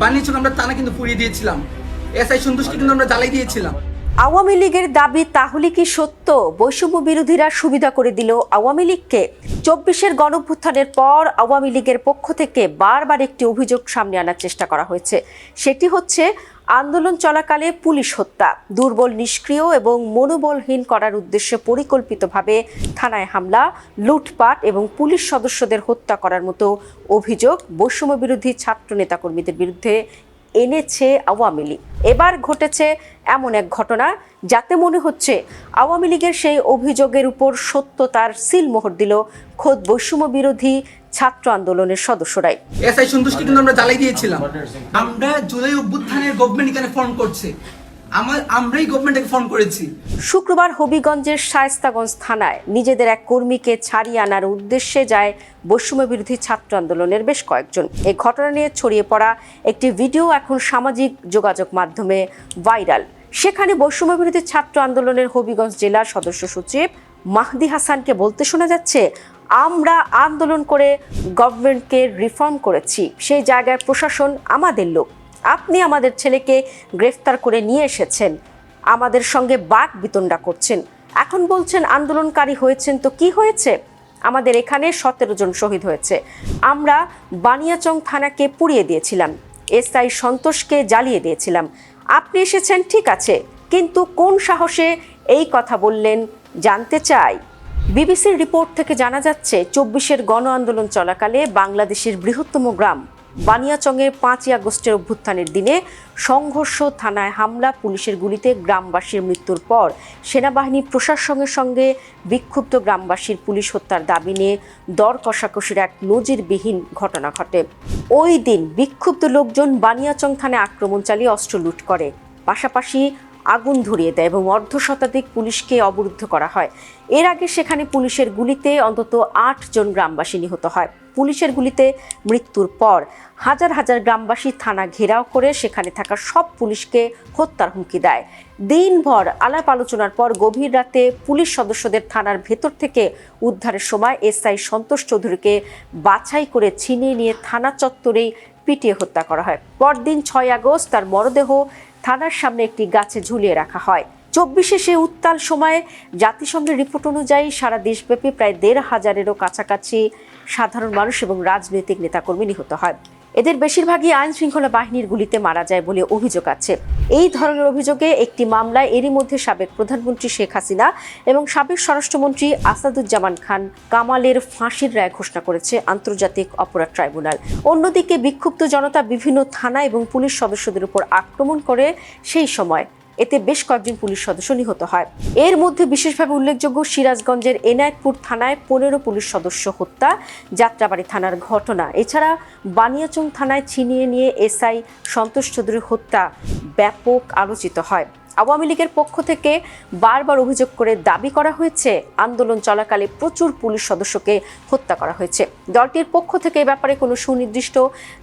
বানিয়েছিল আমরা টানা কিন্তু পুড়িয়ে দিয়েছিলাম। এসআই সন্তুষ্টি কিন্তু আমরা জ্বালাই দিয়েছিলাম। আওয়ামী লীগের দাবি, তাহলে কি সত্য? বৈষম্য বিরোধীরা সুবিধা করে দিল আওয়ামী লীগকে। চব্বিশের গণভ্যুত্থানের পর আওয়ামী লীগের পক্ষ থেকে বারবার একটি অভিযোগ সামনে আনার চেষ্টা করা হয়েছে। সেটি হচ্ছে আন্দোলন চলাকালে পুলিশ হত্যা, দুর্বল, নিষ্ক্রিয় এবং মনোবলহীন করার উদ্দেশ্যে পরিকল্পিতভাবে থানায় হামলা, লুটপাট এবং পুলিশ সদস্যদের হত্যা করার মতো অভিযোগ বৈষম্য বিরোধী ছাত্র নেতাকর্মীদের বিরুদ্ধে এনেছে আওয়ামী লীগ। এবার ঘটেছে এমন এক ঘটনা, যাতে মনে হচ্ছে আওয়ামী লীগের সেই অভিযোগের উপর সত্যতার সিলমোহর দিল খোদ বৈষম্য বিরোধী ছাত্র আন্দোলনের সদস্যরাই। এসআই সন্তুষ্টি কিন্তু আমরা জ্বালাই দিয়েছিলাম। আমরা জুলাই অভ্যুত্থানের গভর্নমেন্ট এখানে ফর্ম করছে। আমার, আমরাই গভর্নমেন্টকে ফোন করেছি। শুক্রবার হবিগঞ্জের শায়স্তাগঞ্জ থানায় নিজেদের এক কর্মীকে ছাড়িয়ে আনার উদ্দেশ্যে যায় বৈষম্য বিরোধী ছাত্র আন্দোলনের বেশ কয়েকজন। এই ঘটনা নিয়ে ছড়িয়ে পড়া একটি ভিডিও এখন সামাজিক যোগাযোগ মাধ্যমে ভাইরাল। সেখানে বৈষম্য বিরোধী ছাত্র আন্দোলনের হবিগঞ্জ জেলার সদস্য সচিব মাহদি হাসানকে বলতে শোনা যাচ্ছে, আমরা আন্দোলন করে গভর্নমেন্টকে রিফর্ম করেছি। সেই জায়গায় প্রশাসন আমাদের লোক। আপনি আমাদের ছেলেকে গ্রেফতার করে নিয়ে এসেছেন। আমাদের সঙ্গে বাক বিতণ্ডা করছেন। এখন বলছেন, আন্দোলনকারী হয়েছেন তো কি হয়েছে? আমাদের এখানে সতেরো জন শহীদ হয়েছে। আমরা বানিয়াচং থানাকে পুড়িয়ে দিয়েছিলাম। এসআই সন্তোষকে জ্বালিয়ে দিয়েছিলাম। আপনি এসেছেন, ঠিক আছে, কিন্তু কোন সাহসে এই কথা বললেন জানতে চাই। বিবিসির রিপোর্ট থেকে জানা যাচ্ছে, চব্বিশের গণ আন্দোলন চলাকালে বাংলাদেশের বৃহত্তম গ্রাম বানিয়াচংয়ের পাঁচই আগস্টের অভ্যুত্থানের দিনে সংঘর্ষ, থানায় হামলা, পুলিশের গুলিতে গ্রামবাসীর মৃত্যুর পর সেনাবাহিনী প্রশাসনের সঙ্গে বিক্ষুব্ধ গ্রামবাসীর পুলিশ হত্যার দাবি নিয়ে দর কষাকষির এক নজিরবিহীন ঘটনা ঘটে। ওই দিন বিক্ষুব্ধ লোকজন বানিয়াচং থানায় আক্রমণ চালিয়ে অস্ত্র লুট করে। পাশাপাশি আগুন ধরিয়ে দেয় এবং অর্ধ শতাধিক পুলিশকে অবরুদ্ধ করা হয়। এর আগে সেখানে পুলিশের গুলিতে অন্তত আট জন গ্রামবাসী নিহত হয়। পুলিশের গুলিতে মৃত্যুর পর হাজার হাজার গ্রামবাসী থানা ঘেরাও করে সেখানে থাকা সব পুলিশকে হত্যার হুমকি দেয়। দিনভর আলাপ আলোচনার পর গভীর রাতে পুলিশ সদস্যদের থানার ভেতর থেকে উদ্ধারের সময় এসআই সন্তোষ চৌধুরীকে বাছাই করে ছিনিয়ে নিয়ে থানা চত্বরেই পিটিয়ে হত্যা করা হয়। পরদিন ছয় আগস্ট তার মরদেহ থানার সামনে একটি গাছে ঝুলিয়ে রাখা হয়। চব্বিশে সে উত্তাল সময়ে জাতিসংঘের রিপোর্ট অনুযায়ী সারা দেশব্যাপী প্রায় দেড় হাজারেরও কাছাকাছি সাধারণ মানুষ এবং রাজনৈতিক নেতাকর্মী নিহত হয়। এদের বেশিরভাগই আইন শৃঙ্খলা বাহিনীর গুলিতে মারা যায় বলে অভিযোগ আছে। এই ধরনের অভিযোগে একটি মামলায় এরই মধ্যে সাবেক প্রধানমন্ত্রী শেখ হাসিনা এবং সাবেক স্বরাষ্ট্রমন্ত্রী আসাদুজ্জামান খান কামালের ফাঁসির রায় ঘোষণা করেছে আন্তর্জাতিক অপরাধ ট্রাইব্যুনাল। অন্যদিকে বিক্ষুব্ধ জনতা বিভিন্ন থানা এবং পুলিশ সদস্যদের উপর আক্রমণ করে সেই সময় এতে বেশ কয়েকজন পুলিশ সদস্য নিহত হয়। এর মধ্যে বিশেষভাবে উল্লেখযোগ্য সিরাজগঞ্জের এনায়েতপুর থানায় পনেরো পুলিশ সদস্য হত্যা, যাত্রাবাড়ি থানার ঘটনা। এছাড়া বানিয়াচং থানায় ছিনিয়ে নিয়ে এসআই সন্তোষ চৌধুরীর হত্যা ব্যাপক আলোচিত হয়। আওয়ামী লীগের পক্ষ থেকে বারবার অভিযোগ করে দাবি করা হয়েছে, আন্দোলন চলাকালে প্রচুর পুলিশ সদস্যকে হত্যা করা হয়েছে। দলটির পক্ষ থেকে এ ব্যাপারে কোনো সুনির্দিষ্ট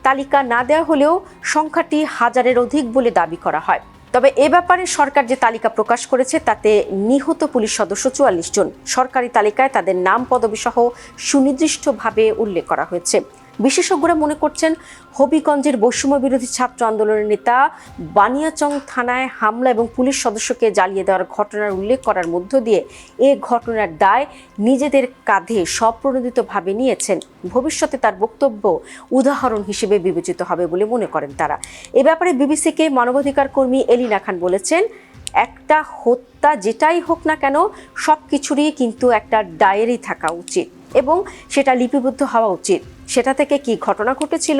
তালিকা না দেওয়া হলেও সংখ্যাটি হাজারের অধিক বলে দাবি করা হয়। তবে এ ব্যাপারে সরকার যে তালিকা প্রকাশ করেছে, তাতে নিহত পুলিশ সদস্য চুয়াল্লিশ জন। সরকারি তালিকায় তাদের নাম পদবি সহ সুনির্দিষ্টভাবে উল্লেখ করা হয়েছে। বিশেষজ্ঞরা মনে করছেন হবিগঞ্জের বৈষম্য বিরোধী ছাত্র আন্দোলনের নেতা বানিয়াচং থানায় হামলা এবং পুলিশ সদস্যকে জ্বালিয়ে দেওয়ার ঘটনার উল্লেখ করার মধ্য দিয়ে এ ঘটনার দায় নিজেদের কাঁধে স্বপ্রণোদিতভাবে নিয়েছেন। ভবিষ্যতে তার বক্তব্য উদাহরণ হিসেবে বিবেচিত হবে বলে মনে করেন তারা। এ ব্যাপারে বিবিসিকে মানবাধিকার কর্মী এলিনা খান বলেছেন, একটা হত্যা যেটাই হোক না কেন সব কিছুরই কিন্তু একটা ডায়েরি থাকা উচিত এবং সেটা লিপিবদ্ধ হওয়া উচিত। সেটা থেকে কি ঘটনা ঘটেছিল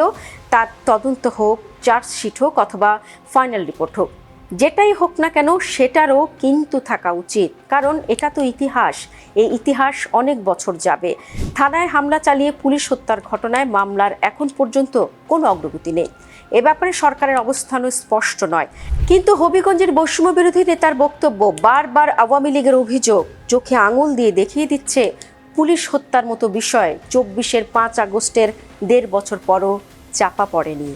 তার তদন্ত হোক, চার্জশিট হোক অথবা ফাইনাল রিপোর্ট হোক। যেটাই হোক না কেন, সেটারও কিন্তু থাকা উচিত। কারণ এটা তো ইতিহাস। এই ইতিহাস অনেক বছর যাবে। থানায় হামলা চালিয়ে পুলিশ হত্যার ঘটনায় মামলার এখন পর্যন্ত কোনো অগ্রগতি নেই। এ ব্যাপারে সরকারের অবস্থানও স্পষ্ট নয়। কিন্তু হবিগঞ্জের বৈষম্য বিরোধী নেতার বক্তব্য বারবার আওয়ামী লীগের অভিযোগ। চোখে আঙুল দিয়ে দেখিয়ে দিচ্ছে পুলিশ হত্যার মতো বিষয় চব্বিশের পাঁচ আগস্টের দেড় বছর পরও চাপা পড়েনি।